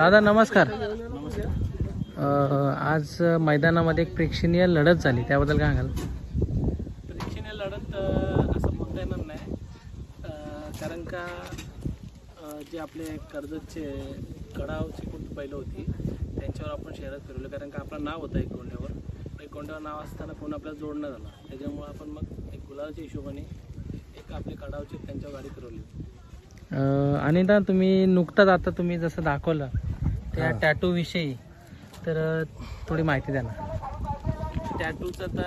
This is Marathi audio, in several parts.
दादा नमस्कार. आज मैदानामध्ये एक प्रेक्षणीय लढत झाली त्याबद्दल काय सांगाल? परीक्षेने लढत असं म्हणता येणार नाही. कारण का जे आपले कर्जतचे कडावची कोणती पहिलं होती त्यांच्यावर आपण शहरात फिरवलं. कारण का आपलं नाव होतं एक गोंड्यावर एक गोंड्यावर नाव असताना कोण आपल्याला जोडणं झालं त्याच्यामुळं आपण मग एक गुलाबाच्या हिशोबाने एक आपले कडावचे त्यांच्यावर गाडी फिरवली. आणि ना तुम्ही नुकताच आता तुम्ही जसं दाखवलं त्या टॅटू विषयी. तर थोडी माहिती द्या ना. टॅटूचं तर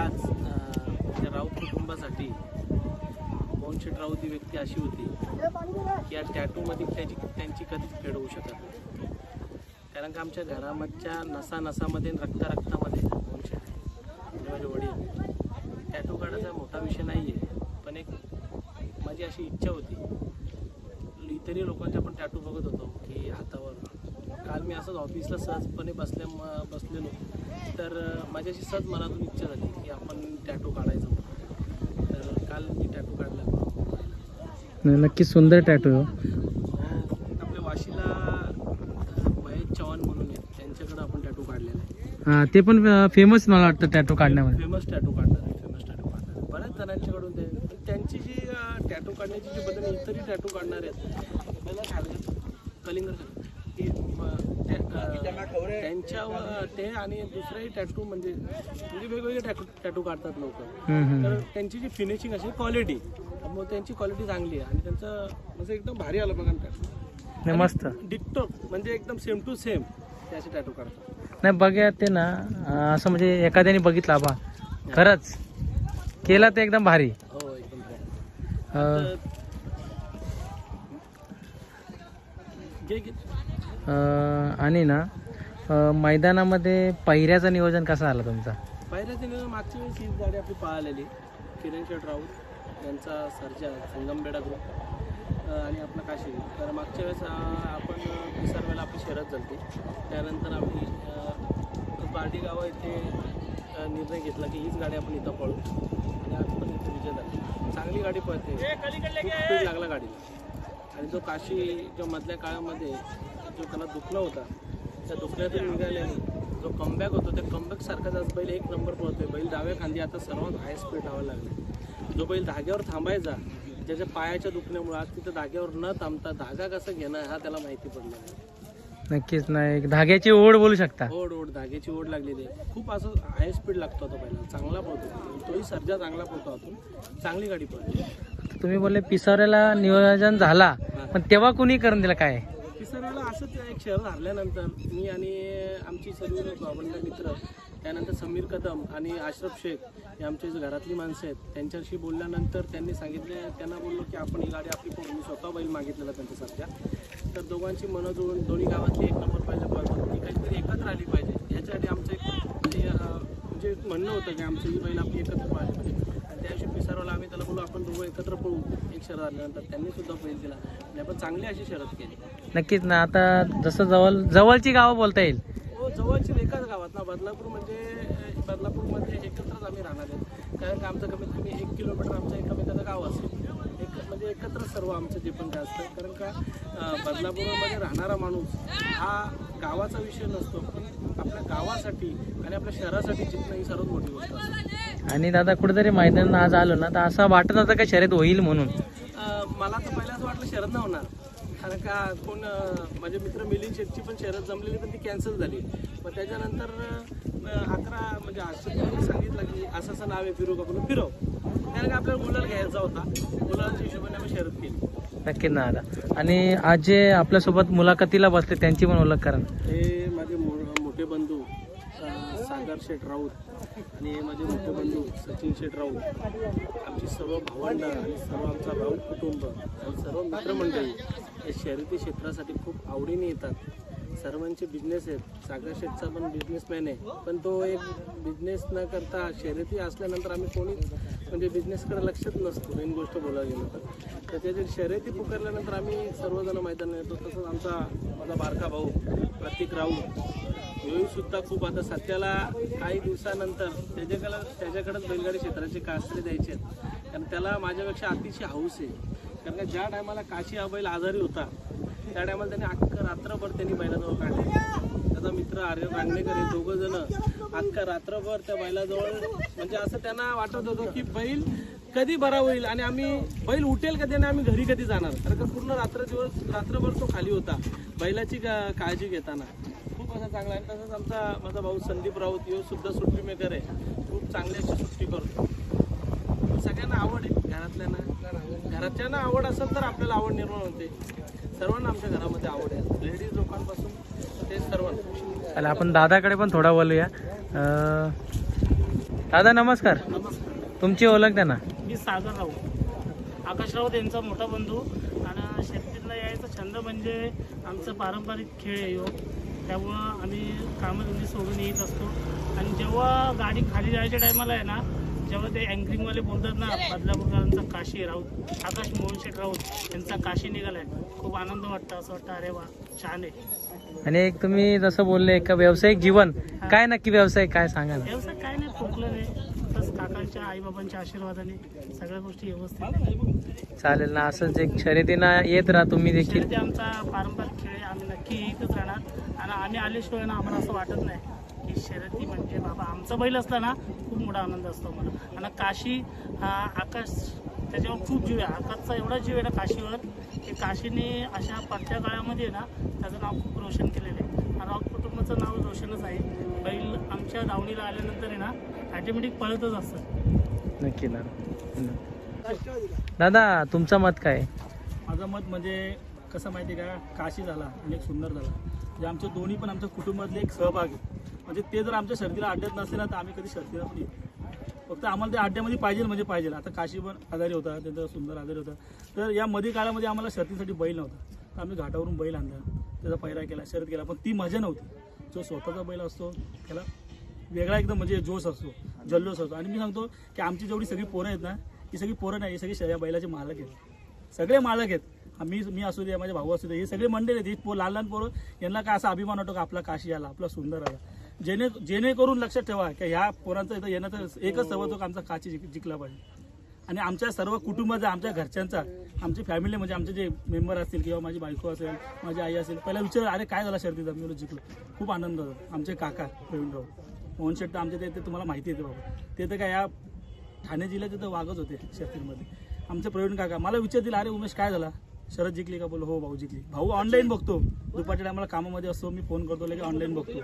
आज त्या राऊत कुटुंबासाठी मोहनशेठ राऊत ही व्यक्ती अशी होती की या टॅटूमध्ये त्याची त्यांची कधीच फेड होऊ शकत नाही. कारण का आमच्या घरामधच्या नसा नसामध्ये रक्ता रक्तामध्ये. म्हणजे माझे वडील टॅटू काढायचा मोठा विषय नाही आहे पण एक माझी अशी इच्छा होती. इतरही लोकांचे आपण टॅटू बघत होतो की हातावर. काल मी असंच ऑफिसला सहजपणे बसल्या बसलेलो. तर अं, माझी अशी सहज मनातून इच्छा झाली की आपण टॅटू काढायचं. तर काल मी टॅटू काढला. नक्की सुंदर टॅटू आहे हो. आपल्या वाशीला महेश चव्हाण म्हणून आहेत त्यांच्याकडे आपण टॅटू काढलेला आहे. हा, ते पण फेमस मला वाटतं टॅटू काढण्यामध्ये. फेमस टॅटू काढणार आहे फेमस टॅटू काढणार आहे. बऱ्याच जणांच्याकडून ते पण त्यांची जी टॅटू काढण्याची जी पद्धत आहे, इतरही टॅटू काढणार आहेत. पहिला सांगतो कलिंगड sir, की म, ते, आणि दुसरेही टॅटू म्हणजे म्हणजे वेगवेगळे टॅटू टॅटू काढतात लोक. तर त्यांची जी फिनिशिंग असेल क्वालिटी मग त्यांची क्वालिटी चांगली आहे. आणि त्यांचं म्हणजे एकदम भारी आलं बघा टॅटू मस्त. डिक्टो म्हणजे एकदम सेम टू सेम ते असे टॅटू काढतात. नाही बघा ते ना असं म्हणजे एखाद्याने बघितलं बा खरंच. केला ते एकदम भारी हो एकदम भारी. अं, घे घे अं, आणि ना मैदानामध्ये पहिऱ्याचं नियोजन कसं आलं तुमचा? पहिऱ्याचं नियोजन मागच्या वेळेस हीच गाडी आपली पळालेली. किरण शेठ राऊत यांचा सर्जा संगमबेडा ग्रुप आणि आपला काशी. तर मागच्या वेळेस आपण आपण वेळेला आपली शरद झाली त्यानंतर आम्ही पार्टी गावा इथे निर्णय घेतला की हीच गाडी आपण इथं पळू. आणि आज पण इथे विजय झाला. चांगली गाडी पळते. स्पीड लागला गाडीला. आणि जो काशी जो मधल्या काळामध्ये जो त्याला दुखला होता त्या दुखण्यातून निघाल्याने जो कमबॅक होतो त्या कमबॅक सारखाच आज बैल एक नंबर पळतोय. बैल डाव्या खांदी आता सर्वात हाय स्पीड लावायला लागला. जो बैल धाग्यावर थांबायचा ज्याच्या पायाच्या दुखण्यामुळे आज तिथं धाग्यावर न थांबता धागा कसा घेणं हा त्याला माहिती पडला नाही. नक्कीच नाही. एक धाग्याची ओढ बोलू शकता. ओढ ओढ धाग्याची ओढ लागलेली आहे खूप असं हाय स्पीड लागतो तो पहिला. चांगला पळतो तोही सर्जा चांगला पळतो आतून चांगली गाडी पळते. तुम्ही बोलले पिसाऱ्याला नियोजन झाला पण तेव्हा कुणी करून दिलं काय? तिसऱ्याला असंच एक शहर हरल्यानंतर मी आणि आमची सर्व आवडले मित्र त्यानंतर समीर कदम आणि आश्रफ शेख हे आमचे जे घरातली माणसं आहेत त्यांच्याशी बोलल्यानंतर त्यांनी सांगितले त्यांना बोललो की आपण ही गाडी आपली करू मी स्वतः बैल मागितलेला त्यांच्यासारख्या तर दोघांची मनं जुळून दोन्ही गावातली एक नंबर पाहिजे ती काहीतरी एकत्र आली पाहिजे. याच्यासाठी आमचं एक म्हणजे, म्हणणं होतं की आमची ही बैल आपली एकत्र पाहिजे पाहिजे. आणि त्या दिवशी पिसारवाला आम्ही त्याला बोलू आपण दोघं एकत्र पळू. एक शहर आल्यानंतर त्यांनी सुद्धा बैल दिला. आणि आपण चांगली अशी शरद केली. नक्कीच ना आता जसं जवळ जवळची गावं बोलता येईल. हो जवळची एकाच गावात ना. बदलापूर म्हणजे बदलापूरमध्ये एकत्रच आम्ही राहणार आहेत कारण का आमचं कमीत कमी एक किलोमीटर आमचं एकमेकाचं गाव असेल. एक म्हणजे एकत्र सर्व आमचं जे पण काय असतं कारण का बदलापूरमध्ये राहणारा माणूस हा गावाचा विषय नसतो पण आपल्या गावासाठी आणि आपल्या शहरासाठी जिंकणं ही सर्वात मोठी गोष्ट असते. आणि दादा कुठेतरी मैदान आज आलो ना तर असं वाटत होतं का शर्यत होईल म्हणून? मला तर पहिल्याच वाटलं शरद नाही होणार. कारण का कोण माझे मित्र मिलिंद शेटची पण शरद जमलेली पण ती कॅन्सल झाली. मग त्याच्यानंतर अकरा म्हणजे आश्रम सांगितलं की असं असं नाव आहे फिरू का म्हणून? फिरव. कारण का आपल्याला गुलाल घ्यायचा होता. गुलालच्या हिशोबाने आम्ही शरद केली. नक्कीच ना दादा आणि आज जे आपल्यासोबत मुलाखतीला बसले त्यांची पण ओळख करा हे माझे मोठे बंधू सागर शेठ राऊत. आणि हे माझे मोठे बंधू सचिन शेठ राऊत आमची सर्व भावंड आणि सर्व आमचा राऊत कुटुंब आणि सर्व मित्रमंडळी या शर्यती क्षेत्रासाठी खूप आवडीने येतात. सर्वांचे बिझनेस आहेत. सागर शेठचा पण बिझनेसमॅन आहे. पण तो एक बिझनेस न करता शर्यती असल्यानंतर आम्ही कोणी म्हणजे बिझनेसकडे लक्षच नसतो मेन गोष्ट बोलायला गेलं तर. तर त्याच्या शर्यती पुकारल्यानंतर आम्ही सर्वजण मैदानात येतो. तसंच आमचा माझा बारका भाऊ प्रतीक राऊत योही सुद्धा खूप आता सध्याला काही दिवसानंतर त्याच्याकडे त्याच्याकडेच बैलगाडी क्षेत्राचे कासरे द्यायचे आहेत. कारण त्याला माझ्यापेक्षा अतिशय हाऊस आहे. कारण का ज्या टायमाला काशी हा बैल आजारी होता त्या टायमाला त्यांनी अख्खं रात्रभर त्यांनी बैलाजवळ काढले. त्याचा मित्र आर्य कांडणेकर हे दोघं जण अख्खा रात्रभर त्या बैलाजवळ म्हणजे असं त्यांना वाटत होतं की बैल कधी बरा होईल आणि आम्ही बैल उठेल कधी आणि आम्ही घरी कधी जाणार? कारण का पूर्ण रात्र दिवस रात्रभर तो खाली होता बैलाची का- काळजी घेताना. असा चांगला आहे. तसंच आमचा माझा भाऊ संदीप राऊत यो सुद्धा सुट्टी मेकर आहे. खूप चांगली अशी सुट्टी करतो. सगळ्यांना आवड आहे. घरातल्यांना घराच्यांना आवड असेल तर आपल्याला आवड निर्माण होते. सर्वांना आमच्या घरामध्ये आवड आहे. लेडीज लोकांपासून ते सर्वांना. आपण दादाकडे पण थोडा बोलूया दादा नमस्कार. तुमची ओळख द्या ना. मी सागर राऊत. आकाश राऊत यांचा मोठा बंधू. आणि शेतीला यायचा छंद म्हणजे आमचा पारंपरिक खेळ आहे त्यामुळं आम्ही कामधंदे सोडून येत असतो. आणि जेव्हा गाडी खाली जायच्या टायमाला आहे ना जेव्हा ते अँकरिंगवाले बोलतात ना बदलापूरकरांचा काशी राऊत आकाश मोहनशेठ राऊत यांचा काशी निघालाय. खूप आनंद वाटतं असं वाटतं अरे वा छान आहे. आणि एक तुम्ही जसं बोलले का व्यावसायिक जीवन. काय नक्की व्यवसाय काय सांगा ना व्यवसाय काय नाही ठोकलं नाही. काकांच्या आईबाबांच्या आशीर्वादाने सगळ्या गोष्टी व्यवस्थित. चालेल ना असंच एक शर्यतीनं येत राहा तुम्ही देखील. आमचा पारंपरिक खेळ आहे आम्ही नक्की येतच राहणार. आम्ही आल्याशिवाय ना आम्हाला असं वाटत नाही की शर्यती म्हणजे बाबा आमचा बैल असला ना खूप मोठा आनंद असतो मला. आणि काशी हा आकाश त्याच्यावर खूप जीव आहे. आकाशचा एवढा जीव आहे ना काशीवर की काशीने अशा पडत्या काळामध्ये ना त्याचं नाव खूप रोशन केलेलं आहे. आणि राऊत कुटुंबाचं नाव रोशनच आहे. बैल आमच्या दावणीला आल्यानंतर आहे ना ॲटोमॅटिक पळतच असतं. नक्की ना. दादा तुमचं मत काय? माझं मत म्हणजे कसं माहिती आहे का? काशी झाला आणि एक सुंदर झाला. म्हणजे जे आमच्या दोन्ही पण आमच्या कुटुंबातले एक सहभाग आहे. म्हणजे ते जर आमच्या शर्दीला अड्ड्यात नसले ना तर आम्ही कधी शर्दीला पण फक्त आम्हाला त्या अड्ड्यामध्ये पाहिजे म्हणजे पाहिजे. आता काशी पण आजारी होता त्यांचा सुंदर आजारी होता. तर या मध्ये काळामध्ये आम्हाला शर्तीसाठी बैल नव्हता. तर आम्ही घाटावरून बैल आणला. त्याचा पैरा केला शर्यत केला. पण ती मजा नव्हती. जो स्वतःचा बैल असतो त्याला वेगळा एकदम म्हणजे जोश असतो जल्लोष असतो. आणि मी सांगतो की आमची जेवढी सगळी पोरं आहेत ना ही सगळी पोरं नाही ही सगळी या बैलाचे मालक आहेत. सगळे मालक आहेत. मी मी असू दे माझे भाऊ असू दे हे सगळे मंडळी आहेत ही पो लहान लहान पोरं यांना काय असा अभिमान वाटतो का आपला काशी आला आपला सुंदर आला जेणे जेणेकरून लक्षात ठेवा की ह्या पोरांचं इथं येण्याचं एकच सवय होतो का आमचा काशी जिक- जिंकला पाहिजे. आणि आमच्या सर्व कुटुंबाचा आमच्या घरच्यांचा आमची फॅमिली म्हणजे आमचे जे मेंबर असतील किंवा माझी बायको असेल माझी आई असेल पहिला विचार अरे काय झाला शर्तीचा? मी जिंकलो. खूप आनंद होतो. आमचे काका प्रवीणराव मोहन शेट्टी आमचे ते तुम्हाला माहिती येते बाबा. ते तर काय या ठाणे जिल्ह्यात तिथं वागत होते शर्तीमध्ये. आमचे प्रवीण काका मला विचारतील अरे उमेश काय झाला? शरद जिंकली का बोलो? हो भाऊ जिंकली. भाऊ ऑनलाईन बघतो. दुपारच्या टायमाला कामामध्ये असतो मी फोन करतो लगे ऑनलाईन बघतो.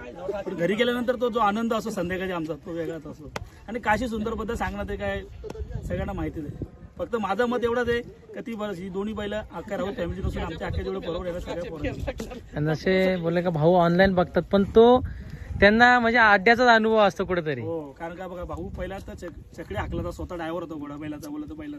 पण घरी गेल्यानंतर तो जो आनंद असतो संध्याकाळी आमचा तो वेगळाच असतो. आणि काशी सुंदर पद्धत सांगणं ते काय सगळ्यांना माहितीच आहे. फक्त माझं मत एवढंच आहे का ती बस ही दोन्ही बैल अख्खा राहू फॅमिली नसून आमच्या अख्ख्या जेवढे बरोबर आहे सगळ्या पोरांना. जसे बोलले का भाऊ ऑनलाईन बघतात पण तो त्यांना म्हणजे अड्ड्याचाच अनुभव असतो कुठेतरी. हो कारण का बघा भाऊ पहिला तर चक- चकडे हाकला होता स्वतः ड्रायव्हर होता घोडा बैलाचा बोलतो पहिला.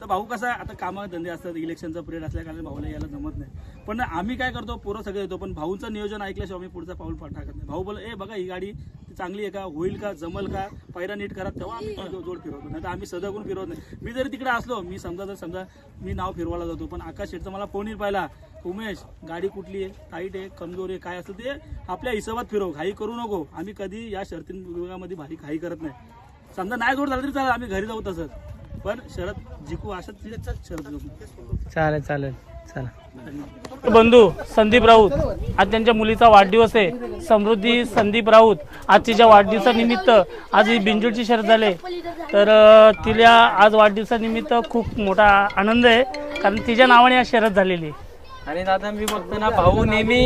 तर भाऊ कसा आता कामा धंदे असतात इलेक्शनचा पिरियड असल्या कारण भाऊला यायला जमत नाही. पण आम्ही काय करतो पोरं सगळे येतो पण भाऊचं नियोजन ऐकल्याशिवाय आम्ही पुढचा पाऊल टाकत नाही. भाऊ बोल ए बघा ही गाडी ती चांगली आहे का? होईल का? जमल का? पैरा नीट करा तेव्हा आम्ही तो जोड फिरवतो. नाही तर आम्ही सदागुण फिरवत नाही. मी जरी तिकडे असलो मी समजा जर समजा मी नाव फिरवायला जातो पण आकाश शेठचा मला फोन येईल पाहिला उमेश गाडी कुठली आहे? टाईट आहे? कमजोर आहे? काय असतं ते आपल्या हिशोबात फिरव. घाई करू नको. आम्ही कधी या शर्ती विभागामध्ये भारी घाई करत नाही. समजा नाही जोड झाला तरी चालेल आम्ही घरी जाऊ तसंच. पण शरद जिंकू असं शरद चालेल चालेल. चला. बंधू संदीप राऊत आज त्यांच्या मुलीचा वाढदिवस आहे. समृद्धी संदीप राऊत आज तिच्या वाढदिवसानिमित्त आज ही बिंजोडची शर्यत झाले तर तिला आज वाढदिवसानिमित्त खूप मोठा आनंद आहे कारण तिच्या नावाने आज शर्यत झालेली आहे. आणि दादा मी बघतो ना भाऊ नेहमी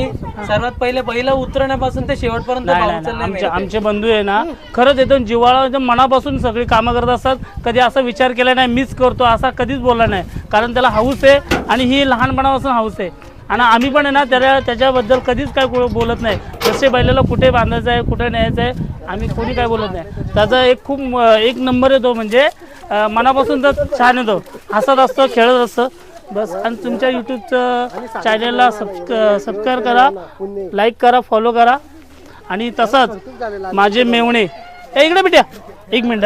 सर्वात पहिले पहिला उतरण्यापासून ते शेवटपर्यंत नाही नाही, भाऊचं नाही. लय आमचे. आमचे बंधू आहे ना खरंच एकदम जिव्हाळा एकदम मनापासून सगळी कामं करत असतात. कधी असा विचार केला नाही मीच करतो असा कधीच बोलला नाही. कारण त्याला हाऊस आहे आणि ही लहानपणापासून हाऊस आहे. आणि आम्ही पण आहे ना त्याला त्याच्याबद्दल कधीच काय को- बोलत नाही. जसे बैलाला कुठे बांधायचं आहे कुठे न्यायचं आहे आम्ही कोणी काय बोलत नाही. त्याचा एक खूप एक नंबर येतो म्हणजे अं, मनापासून तर छान येतो. हसत असतो खेळत असतं. बस. आणि तुमच्या यूट्यूबचं चॅनलला सबस्क सबस्क्राईब करा लाईक करा फॉलो करा. आणि तसंच माझे मेवणे ए, इकडे बेट्या. एक मिनिट